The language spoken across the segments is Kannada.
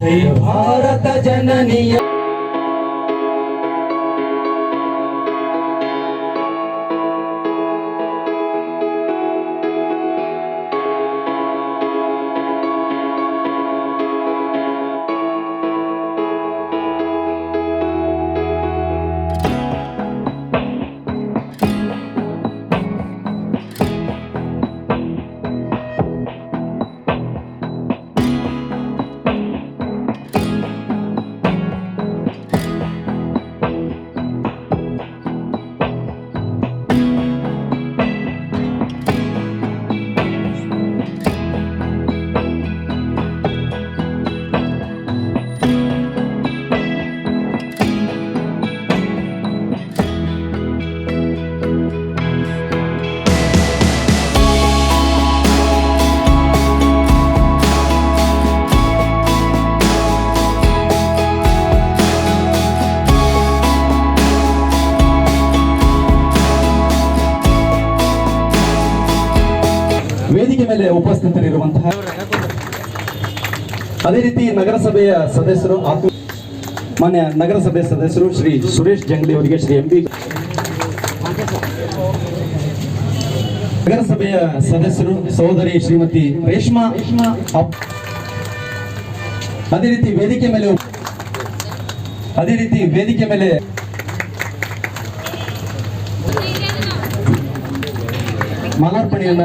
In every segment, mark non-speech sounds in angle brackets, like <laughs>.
भारत जननीय ಮೇಲೆ ಉಪಸ್ಥಿತರಿರುವಂತಹ ಅದೇ ರೀತಿ ನಗರಸಭೆಯ ಸದಸ್ಯರು ಮಾನ್ಯ ನಗರಸಭೆ ಸದಸ್ಯರು ಶ್ರೀ ಸುರೇಶ್ ಜಂಗಡಿ ಅವರಿಗೆ ಶ್ರೀ ಎಂ ಪಿ ನಗರಸಭೆಯ ಸದಸ್ಯರು, ಸಹೋದರಿ ಶ್ರೀಮತಿ ರೇಷ್ಮಾ ಅದೇ ರೀತಿ ವೇದಿಕೆ ಮೇಲೆ ಅದೇ ರೀತಿ ವೇದಿಕೆ ಮೇಲೆ ಮಾಲಾರ್ಪಣೆಯನ್ನ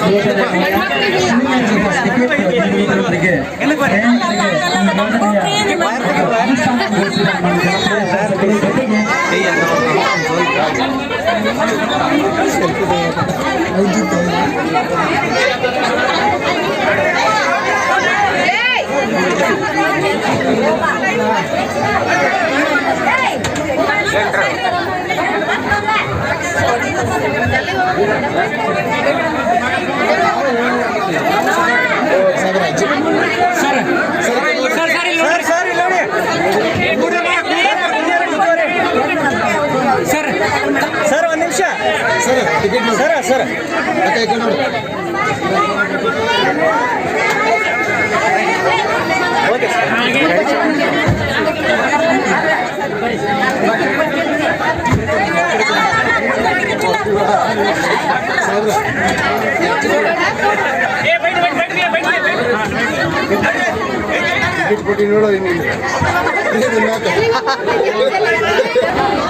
ಸರ್ போட்டினோட <laughs> <laughs> <laughs>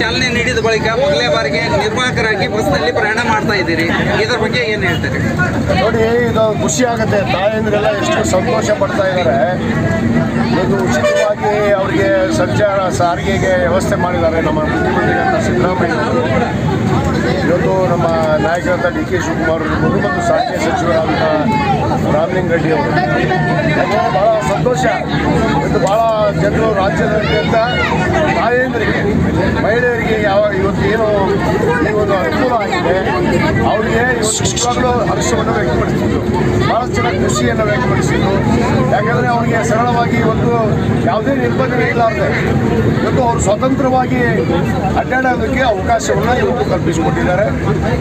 ಚಾಲನೆ ನೀಡಿದ ಬಳಿಕ ಮೊದಲೇ ಬಾರಿಗೆ ನಿರ್ವಾಹಕರಾಗಿ ಬಸ್ನಲ್ಲಿ ಪ್ರಯಾಣ ಮಾಡ್ತಾ ಇದ್ದೀರಿ. ಇದರ ಬಗ್ಗೆ ಏನ್ ಹೇಳ್ತೀರಿ? ನೋಡಿ, ಇದು ಖುಷಿ ಆಗುತ್ತೆ. ತಾಯಂದ್ರೆಲ್ಲ ಎಷ್ಟು ಸಂತೋಷ ಪಡ್ತಾ ಇದ್ದಾರೆ. ಇದು ಉಚಿತವಾಗಿ ಅವರಿಗೆ ಸಂಚಾರ, ಸಾರಿಗೆಗೆ ವ್ಯವಸ್ಥೆ ಮಾಡಿದ್ದಾರೆ ನಮ್ಮ ಮುಖ್ಯಮಂತ್ರಿಗಳಂತ ಸಿದ್ದರಾಮಯ್ಯ. ಇವತ್ತು ನಮ್ಮ ನಾಯಕರಂತ ಡಿ ಕೆ ಶಿವಕುಮಾರ್ ಅವರು ಮತ್ತು ಸಾರಿಗೆ ಸಚಿವರಾದಂಥ ರಾಮಲಿಂಗ ರೆಡ್ಡಿ ಅವರು. ಬಹಳ ಸಂತೋಷ. ಇವತ್ತು ಭಾಳ ಜನರು ರಾಜ್ಯದಾದ್ಯಂತ ತಾಯಂದ್ರಿಗೆ, ಮಹಿಳೆಯರಿಗೆ ಯಾವ ಇವತ್ತು ಏನು ಒಂದು ಅವರಿಗೆ ನಿಜವಾಗ್ಲೂ ಹರ್ಷವನ್ನು ವ್ಯಕ್ತಪಡಿಸಿದ್ರು. ಭಾಳಷ್ಟು ಜನ ಖುಷಿಯನ್ನು ವ್ಯಕ್ತಪಡಿಸಿದ್ರು. ಯಾಕಂದರೆ ಅವರಿಗೆ ಸರಳವಾಗಿ ಇವತ್ತು ಯಾವುದೇ ನಿರ್ಬಂಧನೆ ಇಲ್ಲಾರ್ದೆ ಇವತ್ತು ಅವರು ಸ್ವತಂತ್ರವಾಗಿ ಅಡ್ಡಾಡೋದಕ್ಕೆ ಅವಕಾಶವನ್ನು ಇವತ್ತು ಕಲ್ಪಿಸಿಕೊಟ್ಟಿದ್ದಾರೆ.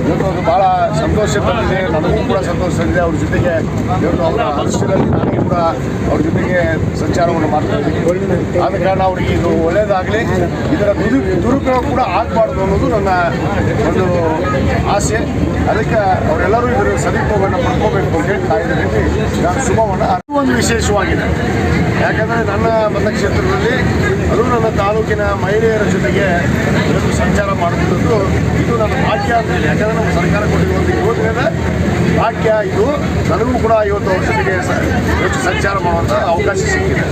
ಇವತ್ತು ಅದು ಭಾಳ ಸಂತೋಷ ತಂದಿದೆ. ನನಗೂ ಕೂಡ ಸಂತೋಷ ತಂದಿದೆ. ಅವ್ರ ಜೊತೆಗೆ ಇವತ್ತು ಅವರ ಹರ್ಷದಲ್ಲಿ ನನಗೆ ಕೂಡ ಅವ್ರ ಜೊತೆಗೆ ಸಂಚಾರವನ್ನು ಮಾಡ್ತಾ ಇದ್ದೀನಿ. ಆದ ಕಾರಣ ಅವರಿಗೆ ಇದು ಒಳ್ಳೆಯದಾಗಲಿ ಇದರ ದುರು, ದುರುಪಯೋಗ ಕೂಡ ಆಗಬಾರ್ದು ಅನ್ನೋದು ನನ್ನ ಒಂದು ಆಸೆ. ಅದಕ್ಕೆ ಅವರೆಲ್ಲರೂ ಇದರ ಸದುಪಯೋಗವನ್ನು ಪಡ್ಕೋಬೇಕು ಅಂತ ಹೇಳಿ ನಾನು ಶುಭವನ್ನು ಅದು ಒಂದು ವಿಶೇಷವಾಗಿದೆ. ಯಾಕಂದರೆ ನನ್ನ ಮತಕ್ಷೇತ್ರದಲ್ಲಿ ಅದು ನನ್ನ ತಾಲೂಕಿನ ಮಹಿಳೆಯರ ಜೊತೆಗೆ ಇವತ್ತು ಸಂಚಾರ ಮಾಡುತ್ತಿದ್ದು ಇದು ನನ್ನ ಭಾಗ್ಯ ಅಂತ ಹೇಳಿ, ಯಾಕಂದರೆ ನಮ್ಮ ಸರ್ಕಾರ ಕೊಟ್ಟಿರುವಂಥ ಯೋಜನೆದ ಭಾಗ್ಯ ಇದು. ನನಗೂ ಕೂಡ ಐವತ್ತು ಜೊತೆಗೆ ಹೆಚ್ಚು ಸಂಚಾರ ಮಾಡುವಂಥ ಅವಕಾಶ ಸಿಕ್ಕಿದೆ.